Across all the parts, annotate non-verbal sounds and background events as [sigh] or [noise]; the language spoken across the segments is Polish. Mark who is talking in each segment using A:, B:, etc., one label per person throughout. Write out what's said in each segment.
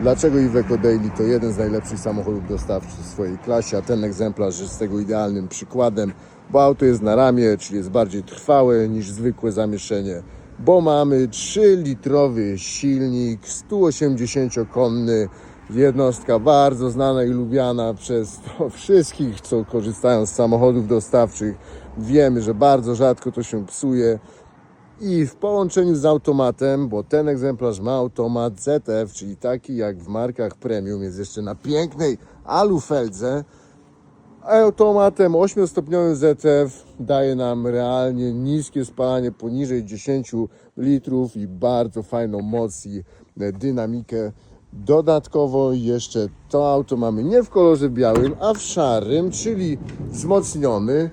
A: Dlaczego Iveco Daily to jeden z najlepszych samochodów dostawczych w swojej klasie, a ten egzemplarz jest tego idealnym przykładem, bo auto jest na ramię, czyli jest bardziej trwałe niż zwykłe zamieszczenie, bo mamy 3-litrowy silnik, 180-konny, jednostka bardzo znana i lubiana przez [laughs] wszystkich, co korzystają z samochodów dostawczych. Wiemy, że bardzo rzadko to się psuje. I w połączeniu z automatem, bo ten egzemplarz ma automat ZF, czyli taki jak w markach premium, jest jeszcze na pięknej alufeldze. Automatem 8-stopniowym ZF daje nam realnie niskie spalanie poniżej 10 litrów i bardzo fajną moc i dynamikę. Dodatkowo jeszcze to auto mamy nie w kolorze białym, a w szarym, czyli wzmocniony.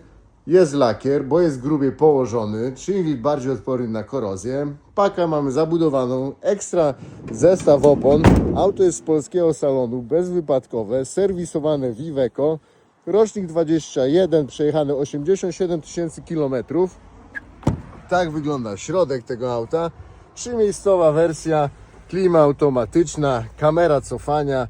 A: Jest lakier, bo jest grubiej położony, czyli bardziej odporny na korozję. Paka mamy zabudowaną, ekstra zestaw opon. Auto jest z polskiego salonu, bezwypadkowe, serwisowane w Iveco. Rocznik 21, przejechany 87 tysięcy kilometrów. Tak wygląda środek tego auta. Trzymiejscowa wersja, klima automatyczna, kamera cofania,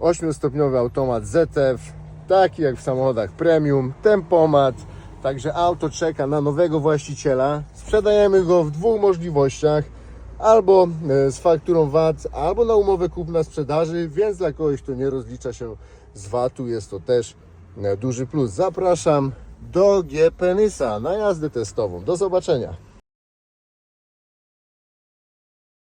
A: 8-stopniowy automat ZF, taki jak w samochodach premium, tempomat. Także auto czeka na nowego właściciela. Sprzedajemy go w dwóch możliwościach. Albo e, z fakturą VAT, albo na umowę kupna sprzedaży, więc dla kogoś, kto nie rozlicza się z VAT-u, jest to też e, duży plus. Zapraszam do GPNYSA na jazdę testową. Do zobaczenia.